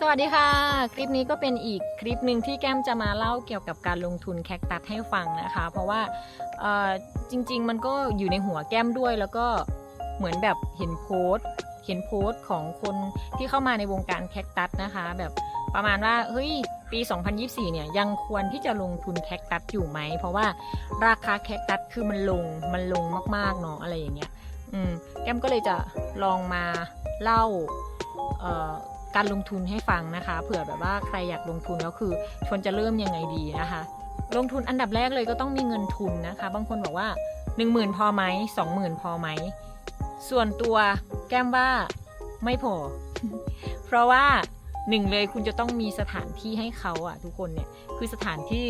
สวัสดีค่ะ คลิปนี้ก็เป็นอีกคลิปหนึ่งที่แก้มจะมาเล่าเกี่ยวกับการลงทุนแคคตัสให้ฟังนะคะ เพราะว่าจริง ๆ มันก็อยู่ในหัวแก้มด้วยแล้วก็เหมือนแบบเห็นโพสต์เห็นโพสต์ของคนที่เข้ามาในวงการแคคตัสนะคะ แบบประมาณว่าเฮ้ยปี 2024 เนี่ยยังควรที่จะลงทุนแคคตัสอยู่ไหม เพราะว่าราคาแคคตัสคือมันลงมันลงมากๆเนาะอะไรอย่างเงี้ยอืมแก้มก็เลยจะลองมาเล่า การลงทุนให้ฟังนะคะ เผื่อแบบว่าใครอยากลงทุนแล้วคือควรจะเริ่มยังไงดีนะคะ ลงทุนอันดับแรกเลยก็ต้องมีเงินทุนนะคะ บางคนบอกว่า 1 0,000 พอไหม20,000 พอไหม ส่วนตัวแก้มว่าไม่พอ เพราะว่าหนึ่งเลยคุณจะต้องมีสถานที่ให้เขาอะทุกคนเนี่ยคือสถานที่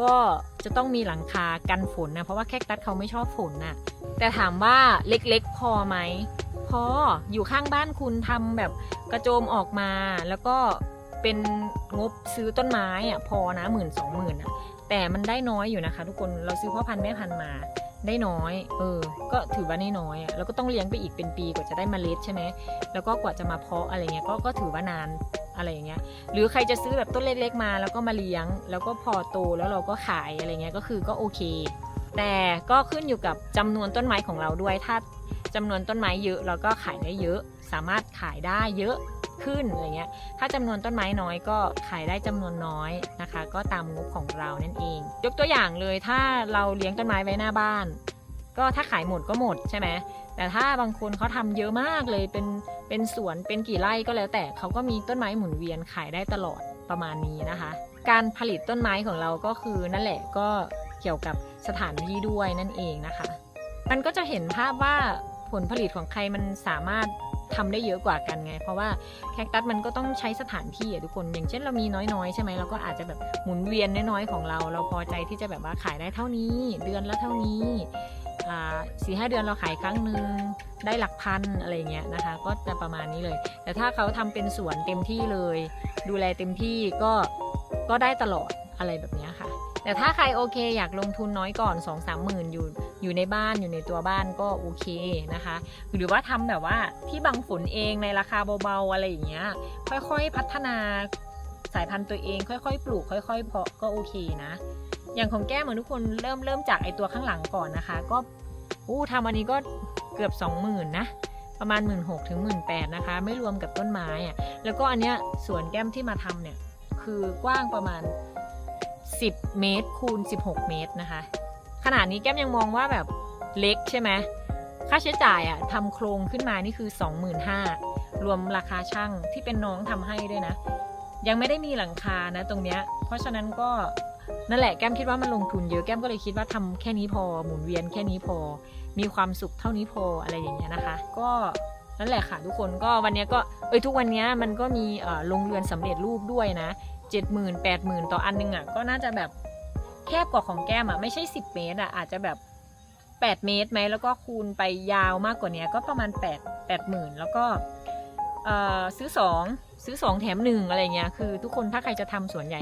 ก็จะต้องมีหลังคากันฝนนะเพราะว่าแคคตัสเขาไม่ชอบฝนนะแต่ถามว่าเล็กๆพอไหม ออยู่ข้างบ้านคุณทำแบบกระโจมออกมา แล้วก็เป็นงบซื้อต้นไม้อะพอนะหมื่นสองหมื่นอะแต่มันได้น้อยอยู่นะคะ ทุกคนเราซื้อพ่อพันธุ์แม่พันธุ์มาได้น้อย เออ ก็ถือว่าได้น้อยอะแล้วก็ต้องเลี้ยงไปอีกเป็นปีกว่าจะได้มเมล็ดใช่ไหมแล้วก็กว่าจะมาเพาะอะไรเงี้ยก็ก็ถือว่านานอะไรอย่างเงี้ย หรือใครจะซื้อแบบต้นเล็ก ๆ มา แล้วก็มาเลี้ยง แล้วก็พอโตแล้วเราก็ขายอะไรเงี้ยก็คือก็โอเค แต่ก็ขึ้นอยู่กับจำนวนต้นไม้ของเราด้วย ถ้า จำนวนต้นไม้เยอะเราก็ขายได้เยอะ สามารถขายได้เยอะขึ้นอะไรเงี้ย ถ้าจำนวนต้นไม้น้อยก็ขายได้จำนวนน้อยนะคะ ก็ตามงบของเรานั่นเอง ยกตัวอย่างเลยถ้าเราเลี้ยงต้นไม้ไว้หน้าบ้าน ก็ถ้าขายหมดก็หมดใช่ไหมแต่ถ้าบางคนเขาทำเยอะมากเลยเป็นเป็นสวนเป็นกี่ไร่ก็แล้วแต่เขาก็มีต้นไม้หมุนเวียนขายได้ตลอดประมาณนี้นะคะ การผลิตต้นไม้ของเราก็คือนั่นแหละก็เกี่ยวกับสถานที่ด้วยนั่นเองนะคะ มันก็จะเห็นภาพว่า ผลผลิตของใครมันสามารถทำได้เยอะกว่ากันไง เพราะว่าแคคตัสมันก็ต้องใช้สถานที่อะทุกคน อย่างเช่นเรามีน้อยๆ ใช่ไหมเราก็อาจจะแบบหมุนเวียนน้อยๆของเรา เราพอใจที่จะแบบว่าขายได้เท่านี้ เดือนละเท่านี้สี่ห้าเดือนเราขายครั้งหนึ่งได้หลักพันอะไรเงี้ยนะคะ ก็จะประมาณนี้เลย แต่ถ้าเขาทำเป็นสวนเต็มที่เลย ดูแลเต็มที่ก็ก็ได้ตลอดอะไรแบบนี้ค่ะ แต่ถ้าใครโอเคอยากลงทุนน้อยก่อน2 3 0 0 0 0อยู่อยู่ในบ้านอยู่ในตัวบ้านก็โอเคนะคะ หรือว่าทำแบบว่าที่บังฝนเองในราคาเบาๆอะไรอย่างเงี้ยค่อยๆพัฒนาสายพันธุ์ตัวเองค่อยๆ ปลูก ค่อยๆเพาะก็โอเคนะ อย่างของแก้มเหมือนทุกคนเริ่มเริ่มจากไอตัวข้างหลังก่อนนะคะ ก็อู้ทำอันนี้ก็เกือบ 20,000นะประมาณ 1 6ื่นถึงหมื่นแนะคะ ไม่รวมกับต้นไม้อะแล้วก็อันเนี้ยสวนแก้มที่มาทำเนี่ยคือกว้างประมาณ 10 เมตรคูณ 16 เมตรนะคะ ขนาดนี้แก้มยังมองว่าแบบเล็กใช่ไหมค่าใช้จ่ายอะทำโครงขึ้นมานี่คือ 25,000รวมราคาช่างที่เป็นน้องทำให้ด้วยนะ ยังไม่ได้มีหลังคานะตรงเนี้ย เพราะฉะนั้นก็นั่นแหละแก้มคิดว่ามันลงทุนเยอะแก้มก็เลยคิดว่าทำแค่นี้พอหมุนเวียนแค่นี้พอ มีความสุขเท่านี้พออะไรอย่างเงี้ยนะคะ ก็นั่นแหละค่ะทุกคนก็วันเนี้ยก็เอ้ยทุกวันเนี้ยมันก็มีเอ่อโรงเรือนสำเร็จรูปด้วยนะ เจ็ดหมื่นแปดหมื่นต่ออันนึงอะก็น่าจะแบบแคบกว่าของแก้มอะไม่ใช่สิบเมตรอะอาจจะแบบแปดเมตรไหมแล้วก็คูณไปยาวมากกว่านี้ก็ประมาณแปดแปดหมื่นแล้วก็เอ่อซื้อสองซื้อสองแถมหนึ่งอะไรเงี้ยคือทุกคนถ้าใครจะทำสวนใหญ่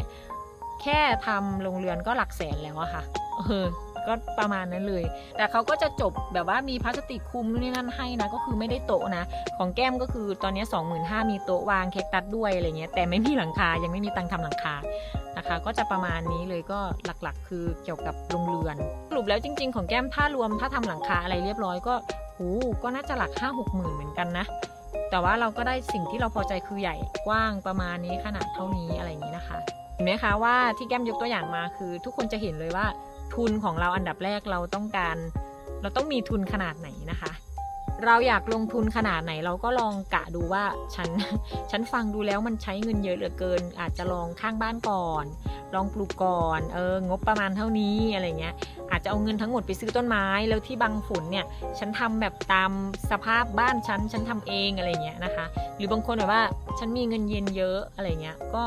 แค่ทำโรงเรือนก็หลักแสนแล้วอะค่ะเออ ก็ประมาณนั้นเลย แต่เขาก็จะจบแบบว่ามีพลาสติกคุมนู่นนี่นั่นให้นะ ก็คือไม่ได้โต๊ะนะ ของแก้มก็คือตอนนี้ 25,000มีโต๊ะวางแคคตัสด้วยอะไรเงี้ย แต่ไม่มีหลังคา ยังไม่มีตังค์ทำหลังคา นะคะ ก็จะประมาณนี้เลยก็หลักๆ คือเกี่ยวกับโรงเรือน สรุปแล้วจริง ๆ ของแก้มถ้ารวมถ้าทำหลังคาอะไรเรียบร้อยก็หูก็น่าจะหลัก 5 6หมื่นเหมือนกันนะแต่ว่าเราก็ได้สิ่งที่เราพอใจคือใหญ่กว้างประมาณนี้ขนาดเท่านี้อะไรอย่างนี้นะคะ เห็นไหมคะว่าที่แก้มยกตัวอย่างมาคือทุกคนจะเห็นเลยว่า ทุนของเราอันดับแรกเราต้องการ เราต้องมีทุนขนาดไหนนะคะ เราอยากลงทุนขนาดไหนเราก็ลองกะดูว่าฉันฉันฟังดูแล้วมันใช้เงินเยอะเหลือเกิน อาจจะลองข้างบ้านก่อน ลองปลูกก่อนเอองบประมาณเท่านี้อะไรเงี้ย อาจจะเอาเงินทั้งหมดไปซื้อต้นไม้แล้วที่บังฝนเนี่ยฉันทำแบบตามสภาพบ้านฉันฉันทำเองอะไรเงี้ยนะคะ หรือบางคนแบบว่าฉันมีเงินเย็นเยอะอะไรเงี้ยก็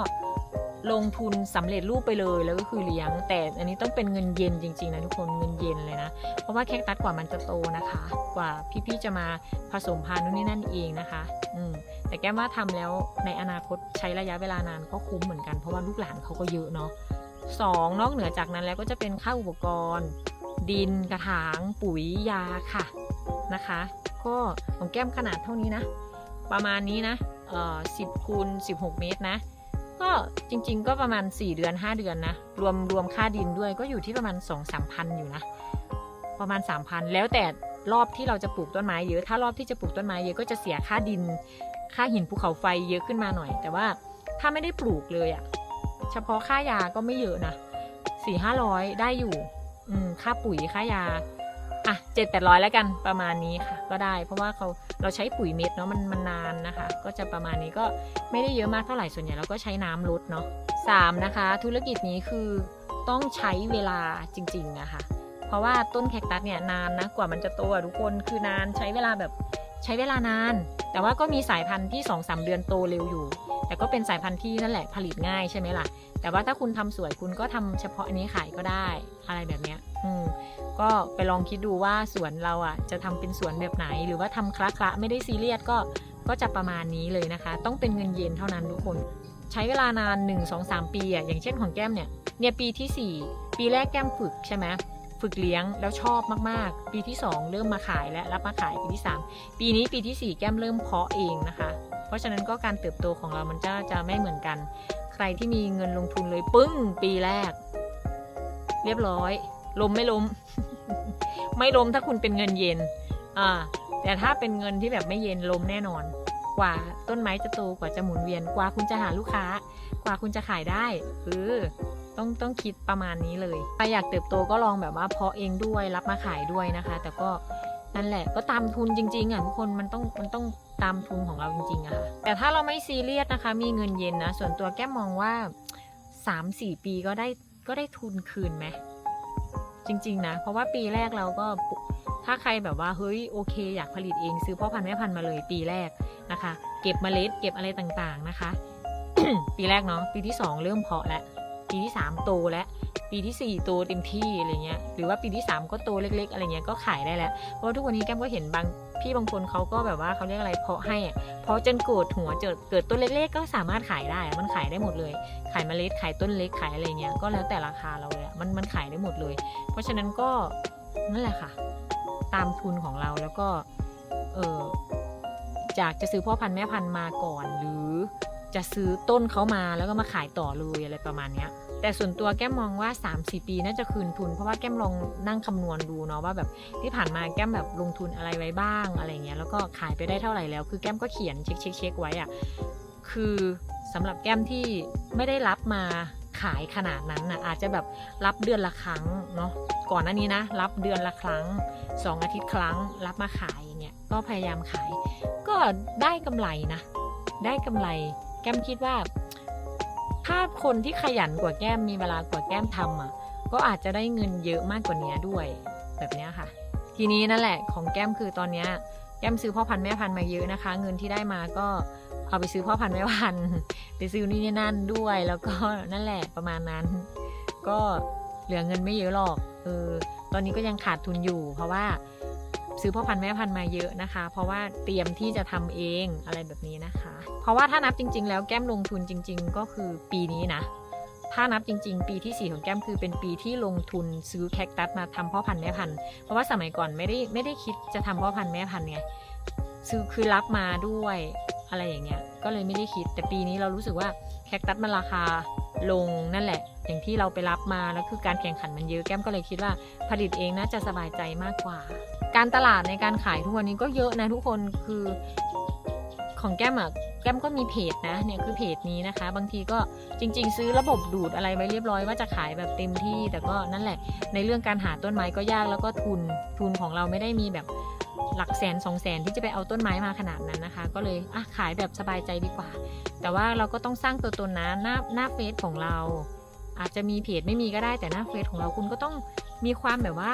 ลงทุนสำเร็จรูปไปเลยแล้วก็คือเลี้ยง แต่อันนี้ต้องเป็นเงินเย็นจริงๆนะทุกคนเงินเย็นเลยนะ เพราะว่าแคคตัสกว่ามันจะโตนะคะ กว่าพี่ๆจะมาผสมพันธุ์นู่นนี่นั่นเองนะคะ อืมแต่แก้มว่าทำแล้วในอนาคตใช้ระยะเวลานานก็คุ้มเหมือนกันเพราะว่าลูกหลานเขาก็เยอะเนาะสองนอกเหนือจากนั้นแล้วก็จะเป็นค่าอุปกรณ์ ดินกระถาง ปุ๋ยยาค่ะนะคะ ก็ของแก้มขนาดเท่านี้นะ ประมาณนี้นะเออ่อ10คูณ16 เมตรนะ ก็จริง ๆ ก็ประมาณ 4 เดือน 5 เดือนนะ รวมรวมค่าดินด้วยก็อยู่ที่ประมาณ 2 3พันอยู่นะ ประมาณ 3,000 แล้วแต่รอบที่เราจะปลูกต้นไม้เยอะ ถ้ารอบที่จะปลูกต้นไม้เยอะก็จะเสียค่าดิน ค่าหินภูเขาไฟเยอะขึ้นมาหน่อย แต่ว่าถ้าไม่ได้ปลูกเลยอะเฉพาะค่ายาก็ไม่เยอะนะสี่ห้าร้อยได้อยู่ อืม ค่าปุ๋ยค่ายา อะเจ็ดแปดร้อยแล้วกันประมาณนี้ค่ะ ก็ได้ เพราะว่าเขาเราใช้ปุ๋ยเม็ดเนาะมันมันนานนะคะ ก็จะประมาณนี้ก็ไม่ได้เยอะมากเท่าไหร่ส่วนใหญ่เราก็ใช้น้ำลดเนาะสามนะคะ ธุรกิจนี้คือต้องใช้เวลาจริงๆนะคะเพราะว่าต้นแคคตัสเนี่ยนานนะกว่ามันจะโตอะทุกคนคือนานใช้เวลาแบบใช้เวลานาน แต่ว่าก็มีสายพันธุ์ที่2อสเดือนโตเร็วอยู่ แต่ก็เป็นสายพันธุ์ที่นั่นแหละผลิตง่ายใช่ไหมล่ะ แต่ว่าถ้าคุณทำสวยคุณก็ทำเฉพาะอันนี้ขายก็ได้อะไรแบบเนี้ยอืมก็ไปลองคิดดูว่าสวนเราอะจะทำเป็นสวนแบบไหน หรือว่าทำคละคละไม่ได้ซีเรียสก็ก็จะประมาณนี้เลยนะคะ ต้องเป็นเงินเย็นเท่านั้นทุกคน ใช้เวลานาน 1 2 3 ปีอะอย่างเช่นของแก้มเนี่ยเนี่ยปีที่ 4 ปีแรกแก้มฝึกใช่ไหมฝึกเลี้ยงแล้วชอบมากๆ ปีที่ 2 เริ่มมาขายและรับมาขายปีที่ 3 ปีนี้ปีที่ 4 แก้มเริ่มเพาะเองนะคะ เพราะฉะนั้นก็การเติบโตของเรามันจะจะไม่เหมือนกัน ใครที่มีเงินลงทุนเลยปึ้งปีแรก เรียบร้อยล้มไม่ล้ม ไม่ล้มถ้าคุณเป็นเงินเย็นอ่าแต่ถ้าเป็นเงินที่แบบไม่เย็นล้มแน่นอน กว่าต้นไม้จะโตกว่าจะหมุนเวียนกว่าคุณจะหาลูกค้า กว่าคุณจะขายได้เออต้องต้องคิดประมาณนี้เลยใครอยากเติบโตก็ลองแบบว่าเพาะเองด้วยรับมาขายด้วยนะคะ แต่ก็นั่นแหละก็ตามทุนจริงๆอะทุกคนมันต้องมันต้อง ตามทุนของเราจริงๆอะค่ะแต่ถ้าเราไม่ซีเรียสนะคะ มีเงินเย็นนะ ส่วนตัวแก้มมองว่า 3-4 ปีก็ได้ก็ได้ทุนคืนไหมจริง ๆ นะ เพราะว่าปีแรกเราก็ถ้าใครแบบว่าเฮ้ยโอเค อยากผลิตเองซื้อพ่อพันธุ์แม่พันธุ์มาเลยปีแรกนะคะ เก็บเมล็ดเก็บอะไรต่างๆนะคะ ปีแรกเนาะปีที่ 2 เริ่มเพาะแล้วปีที่ 3 โตแล้วปีที่ 4 โตเต็มที่อะไรเงี้ยหรือว่าปีที่ 3 ก็โตเล็ก ๆ อะไรเงี้ยก็ขายได้แล้วเพราะทุกวันนี้แก้มก็เห็นบาง พี่บางคนเขาก็แบบว่าเขาเรียกอะไรเพาะให้เพาะจนเกิดหัวเกิดเกิดต้นเล็กๆก็สามารถขายได้ มันขายได้หมดเลย ขายเมล็ดขายต้นเล็กขายอะไรเงี้ยก็แล้วแต่ราคาเราเลยมันมันขายได้หมดเลย เพราะฉะนั้นก็นั่นแหละค่ะ ตามทุนของเราแล้วก็เออจากจะซื้อพ่อพันธุ์แม่พันธุ์มาก่อน หรือจะซื้อต้นเขามาแล้วก็มาขายต่อเลยอะไรประมาณเนี้ย แต่ส่วนตัวแก้มมองว่า 3-4 ปีน่าจะคืนทุน เพราะว่าแก้มลองนั่งคำนวณดูเนาะว่าแบบที่ผ่านมาแก้มแบบลงทุนอะไรไว้บ้างอะไรเงี้ยแล้วก็ขายไปได้เท่าไหร่แล้ว คือแก้มก็เขียนเช็คเช็คเช็คไว้อะคือสำหรับแก้มที่ไม่ได้รับมาขายขนาดนั้นนะอาจจะแบบรับเดือนละครั้งเนาะก่อนหน้านี้นะ รับเดือนละครั้ง 2 อาทิตย์ครั้ง รับมาขายอย่างเงี้ยก็พยายามขาย ก็ได้กำไรนะ ได้กำไร แก้มคิดว่า ถ้าคนที่ขยันกว่าแก้มมีเวลากว่าแก้มทำอะ ก็อาจจะได้เงินเยอะมากกว่านี้ด้วย แบบนี้ค่ะ ทีนี้นั่นแหละของแก้มคือตอนเนี้ยแก้มซื้อพ่อพันธุ์แม่พันธุ์มาเยอะนะคะ เงินที่ได้มาก็เอาไปซื้อพ่อพันธุ์แม่พันธุ์ไปซื้อนี่นี่นั่นด้วย แล้วก็นั่นแหละประมาณนั้น ก็เหลือเงินไม่เยอะหรอกเออตอนนี้ก็ยังขาดทุนอยู่ เพราะว่า ซื้อพ่อพันธุ์แม่พันธุ์มาเยอะนะคะ เพราะว่าเตรียมที่จะทำเองอะไรแบบนี้นะคะ เพราะว่าถ้านับจริง ๆ แล้วแก้มลงทุนจริง ๆ ก็คือปีนี้นะ ถ้านับจริง ๆ ปีที่ 4 ของแก้มคือเป็นปีที่ลงทุนซื้อแคคตัสมาทำพ่อพันธุ์แม่พันธุ์เพราะว่าสมัยก่อนไม่ได้ไม่ได้คิดจะทำพ่อพันธุ์แม่พันธุ์ไงซื้อคือรับมาด้วยอะไรอย่างเงี้ย ก็เลยไม่ได้คิด แต่ปีนี้เรารู้สึกว่าแคคตัสมันราคาลงนั่นแหละ อย่างที่เราไปรับมาแล้วคือการแข่งขันมันเยอะแก้มก็เลยคิดว่าผลิตเองน่าจะสบายใจมากกว่า การตลาดในการขายทุกวันนี้ก็เยอะนะทุกคนคือของแก้มอะแก้มก็มีเพจนะเนี่ยคือเพจนี้นะคะ บางทีก็จริง ๆ ซื้อระบบดูดอะไรไว้เรียบร้อยว่าจะขายแบบเต็มที่ แต่ก็นั่นแหละ ในเรื่องการหาต้นไม้ก็ยากแล้วก็ทุนทุนของเราไม่ได้มีแบบหลักแสนสองแสนที่จะไปเอาต้นไม้มาขนาดนั้นนะคะ ก็เลยอะขายแบบสบายใจดีกว่า แต่ว่าเราก็ต้องสร้างตัวตนนะหน้าหน้าเฟซของเรา อาจจะมีเพจไม่มีก็ได้แต่หน้าเฟซของเราคุณก็ต้องมีความแบบว่า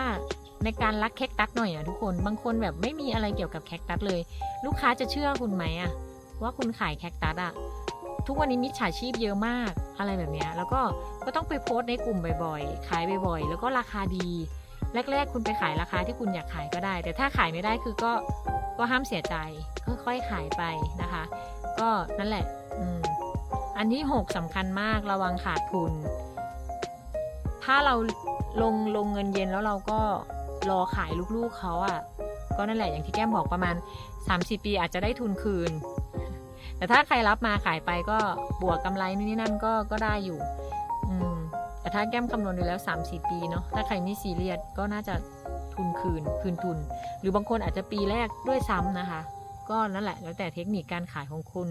ในการรักแคคตัสหน่อยอะทุกคน บางคนแบบไม่มีอะไรเกี่ยวกับแคคตัสเลย ลูกค้าจะเชื่อคุณไหมอะว่าคุณขายแคคตัสอะทุกวันนี้มิจฉาชีพเยอะมากอะไรแบบเนี้ยแล้วก็ก็ต้องไปโพสต์ในกลุ่มบ่อยๆ ขายบ่อยๆ แล้วก็ราคาดี แรก ๆ คุณไปขายราคาที่คุณอยากขายก็ได้ แต่ถ้าขายไม่ได้คือก็ก็ห้ามเสียใจค่อยๆขายไปนะคะ ก็นั่นแหละอืมอันที่หกสำคัญมากระวังขาดทุน ถ้าเราลงลงเงินเย็นแล้วเราก็ รอขายลูกๆเขาอะ่ะ ก็นั่นแหละอย่างที่แก้มบอกประมาณ 30 ปีอาจจะได้ทุนคืน แต่ถ้าใครรับมาขายไปก็บวกกำไรนู่นนี่นั่นก็ก็ได้อยู่ อืมแต่ถ้าแก้มคำนวณดูแล้ว 3 4 ปีเนาะถ้าใครไม่ซีเรียสก็น่าจะทุนคืนคืนทุน หรือบางคนอาจจะปีแรกด้วยซ้ำนะคะ ก็นั่นแหละ แล้วแต่เทคนิคการขายของคุณ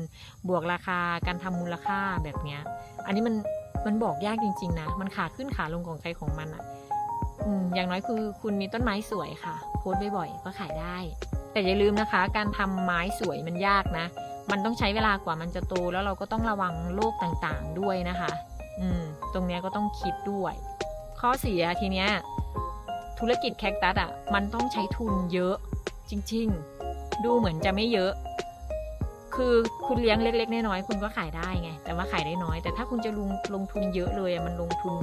บวกราคาการทำมูลค่าแบบเนี้ย อันนี้มันมันบอกยากจริง ๆ นะ มันขาขึ้นขาลงของใครของมันอะ่ะ อย่างน้อยคือคุณมีต้นไม้สวยค่ะ โพสต์บ่อยๆก็ขายได้ แต่อย่าลืมนะคะ การทำไม้สวยมันยากนะ มันต้องใช้เวลากว่ามันจะโตแล้วเราก็ต้องระวังโรคต่างๆด้วยนะคะ อืม ตรงนี้ก็ต้องคิดด้วย ข้อเสียทีเนี้ยธุรกิจแคคตัสอะมันต้องใช้ทุนเยอะ จริง ๆ ดูเหมือนจะไม่เยอะคือคุณเลี้ยงเล็กๆน้อยๆคุณก็ขายได้ไง แต่ว่าขายได้น้อย แต่ถ้าคุณจะลงลงทุนเยอะเลยอะมันลงทุน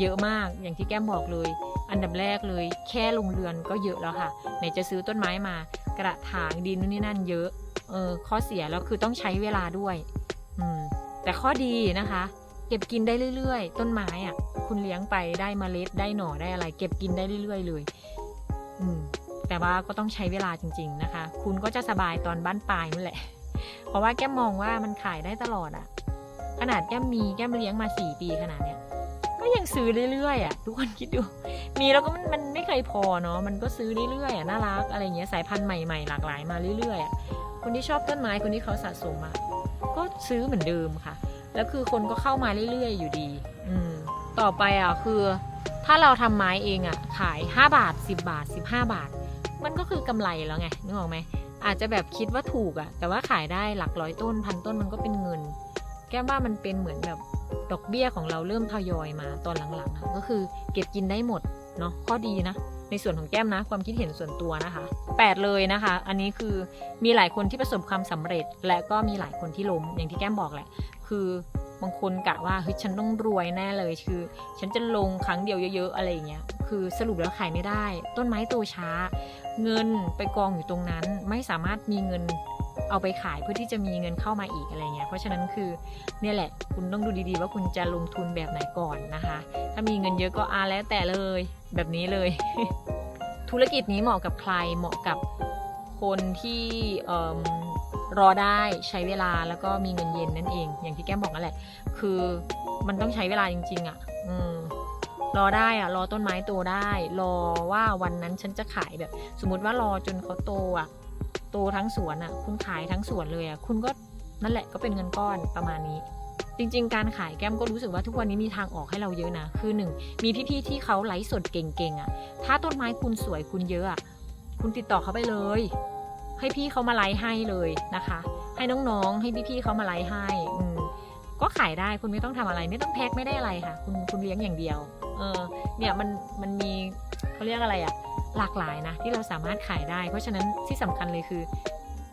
เยอะมากอย่างที่แก้มบอกเลย อันดับแรกเลยแค่ลงเรือนก็เยอะแล้วค่ะไหนจะซื้อต้นไม้มา กระถางดินนู่นนี่นั่นเยอะเออข้อเสียแล้วคือต้องใช้เวลาด้วยอืมแต่ข้อดีนะคะ เก็บกินได้เรื่อยๆ ต้นไม้อะ่ะ คุณเลี้ยงไปได้เมล็ดได้หน่อได้อะไร เก็บกินได้เรื่อยๆเลย อืมแต่ว่าก็ต้องใช้เวลาจริง ๆนะคะ คุณก็จะสบายตอนบ้านปลายนั่นแหละ เพราะว่าแก้มมองว่ามันขายได้ตลอดอะ่ะขนาดแก้มมีแก้มเลี้ยงมาสี่ปีขนาดเนี้ย ก็ยังซื้อเรื่อยๆอะทุกคนคิดดู มีแล้วก็มันมันไม่เคยพอเนาะมันก็ซื้อเรื่อยๆอะน่ารักอะไรเงี้ยสายพันธุ์ใหม่ๆหลากหลายมาเรื่อยๆอะคนที่ชอบต้นไม้คนที่เขาสะสมอะก็ซื้อเหมือนเดิมค่ะ แล้วคือคนก็เข้ามาเรื่อยๆ อยู่ดี อืมต่อไปอะคือ ถ้าเราทำไม้เองอะขาย 5 บาท 10 บาท 15 บาท มันก็คือกำไรแล้วไงนึกออกไหมอาจจะแบบคิดว่าถูกอะแต่ว่าขายได้หลักร้อยต้นพันต้นมันก็เป็นเงิน แก้ว่ามันเป็นเหมือนแบบ ดอกเบี้ยของเราเริ่มทยอยมาตอนหลังๆอะก็คือเก็บกินได้หมดเนาะข้อดีนะในส่วนของแก้มนะความคิดเห็นส่วนตัวนะคะ 8 เลยนะคะ อันนี้คือมีหลายคนที่ประสบความสำเร็จ และก็มีหลายคนที่ล้มอย่างที่แก้มบอกแหละ คือบางคนกะว่าเฮ้ยฉันต้องรวยแน่เลยคือ ฉันจะลงครั้งเดียวเยอะๆอะไรอย่างเงี้ยคือสรุปแล้วขายไม่ได้ ต้นไม้โตช้า เงินไปกองอยู่ตรงนั้น ไม่สามารถมีเงิน เอาไปขายเพื่อที่จะมีเงินเข้ามาอีกอะไรเงี้ยเพราะฉะนั้นคือเนี่ยแหละคุณต้องดูดีๆ ว่าคุณจะลงทุนแบบไหนก่อนนะคะ ถ้ามีเงินเยอะก็อาแล้วแต่เลยแบบนี้เลย ธุรกิจนี้เหมาะกับใครเหมาะกับคนที่รอได้ใช้เวลาแล้วก็มีเงินเย็นนั่นเอง อย่างที่แก้มบอกนั่นแหละ คือมันต้องใช้เวลาจริง ๆอะ อืมรอได้อะรอต้นไม้โตได้ รอว่าวันนั้นฉันจะขายแบบ สมมติว่ารอจนเขาโตอะ โตทั้งสวนอะ คุณขายทั้งสวนเลยอะ คุณก็นั่นแหละก็เป็นเงินก้อนประมาณนี้ จริง ๆ การขายแก้มก็รู้สึกว่าทุกวันนี้มีทางออกให้เราเยอะนะ คือหนึ่งมีพี่ๆที่เขาไลฟ์สดเก่งๆอะ ถ้าต้นไม้คุณสวยคุณเยอะอะคุณติดต่อเขาไปเลย ให้พี่เขามาไลฟ์ให้เลยนะคะ ให้น้องๆ ให้พี่ๆเขามาไลฟ์ให้อืก็ขายได้คุณไม่ต้องทำอะไรไม่ต้องแพ็คไม่ได้อะไรค่ะ คุณคุณเลี้ยงอย่างเดียว เออเนี่ยมันมันมีเขาเรียกอะไรอะ หลากหลายนะที่เราสามารถขายได้ เพราะฉะนั้นที่สำคัญเลยคือ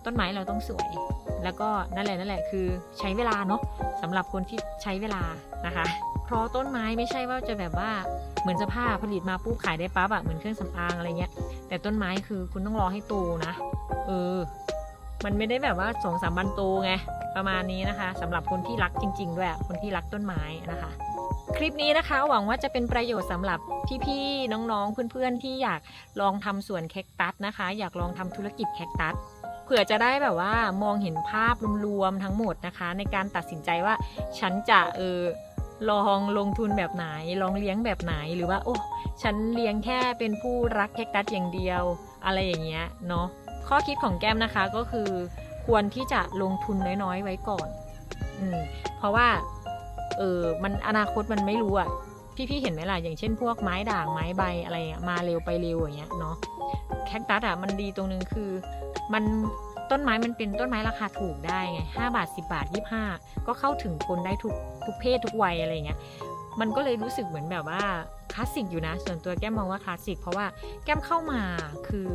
ต้นไม้เราต้องสวย แล้วก็นั่นแหละนั่นแหละคือใช้เวลาเนาะสำหรับคนที่ใช้เวลานะคะ เพราะต้นไม้ไม่ใช่ว่าจะแบบว่าเหมือนเสภาพผลิตมาปุ๊บขายได้ปั๊บอะเหมือนเครื่องสำอางอะไรเงี้ย แต่ต้นไม้คือคุณต้องรอให้โตนะเออมันไม่ได้แบบว่าสองสามวันโตไงประมาณนี้นะคะสำหรับคนที่รักจริง ๆ ด้วยคนที่รักต้นไม้นะคะ คลิปนี้นะคะ หวังว่าจะเป็นประโยชน์สำหรับพี่ๆน้องๆเพื่อนๆที่อยากลองทำสวนแคคตัสนะคะ อยากลองทำธุรกิจแคคตัสเผื่อจะได้แบบว่ามองเห็นภาพรวมๆทั้งหมดนะคะ ในการตัดสินใจว่าฉันจะเออลองลงทุนแบบไหน ลองเลี้ยงแบบไหนหรือว่า โอ้ฉันเลี้ยงแค่เป็นผู้รักแคคตัสอย่างเดียว อะไรอย่างเงี้ยเนาะข้อคิดของแก้มนะคะก็คือ ควรที่จะลงทุนน้อยๆไว้ก่อน อืมเพราะว่า เออ มันอนาคตมันไม่รู้อะพี่ๆเห็นไหมล่ะ อย่างเช่นพวกไม้ด่างไม้ใบอะไรมาเร็วไปเร็วอย่างเงี้ยเนาะ แคคตัสอะมันดีตรงนึงคือ มันต้นไม้มันเป็นต้นไม้ราคาถูกได้ไงห้าบาทสิบาทยี่ห้าก็เข้าถึงคนได้ทุกทุกเพศทุกวัยอะไรเงี้ย มันก็เลยรู้สึกเหมือนแบบว่าคลาสสิกอยู่นะ ส่วนตัวแก้มมองว่าคลาสสิกเพราะว่าแก้มเข้ามาคือ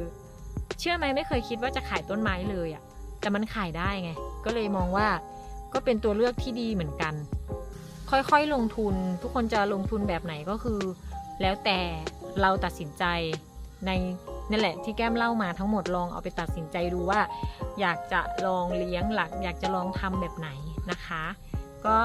เชื่อไหมไม่เคยคิดว่าจะขายต้นไม้เลยอะแต่มันขายได้ไง ก็เลยมองว่าก็เป็นตัวเลือกที่ดีเหมือนกัน ค่อยๆลงทุน ทุกคนจะลงทุนแบบไหนก็คือ แล้วแต่เราตัดสินใจในนั่นแหละที่แก้มเล่ามาทั้งหมดลองเอาไปตัดสินใจดูว่า อยากจะลองเลี้ยงหลัก อยากจะลองทำแบบไหนนะคะ ก็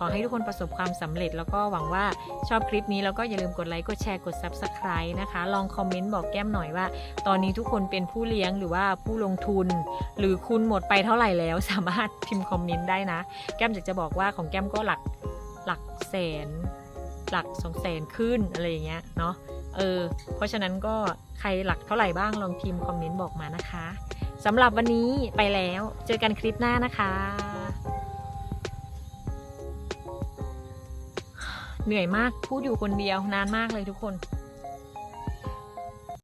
ขอให้ทุกคนประสบความสำเร็จแล้วก็หวังว่าชอบคลิปนี้แล้วก็อย่าลืมกดไลค์กดแชร์กด Subscribe นะคะ ลองคอมเมนต์บอกแก้มหน่อยว่า ตอนนี้ทุกคนเป็นผู้เลี้ยงหรือว่าผู้ลงทุน หรือคุณหมดไปเท่าไหร่แล้วสามารถพิมพ์คอมเมนต์ได้นะ แก้มอยากจะบอกว่าของแก้มก็หลัก แสน หลักสองแสนขึ้นอะไรอย่างเงี้ยเนาะเออเพราะฉะนั้นก็ใครหลักเท่าไหร่บ้างลองพิมพ์คอมเมนต์บอกมานะคะสำหรับวันนี้ไปแล้วเจอกันคลิปหน้านะคะ เหนื่อยมากพูดอยู่คนเดียวนานมากเลยทุกคน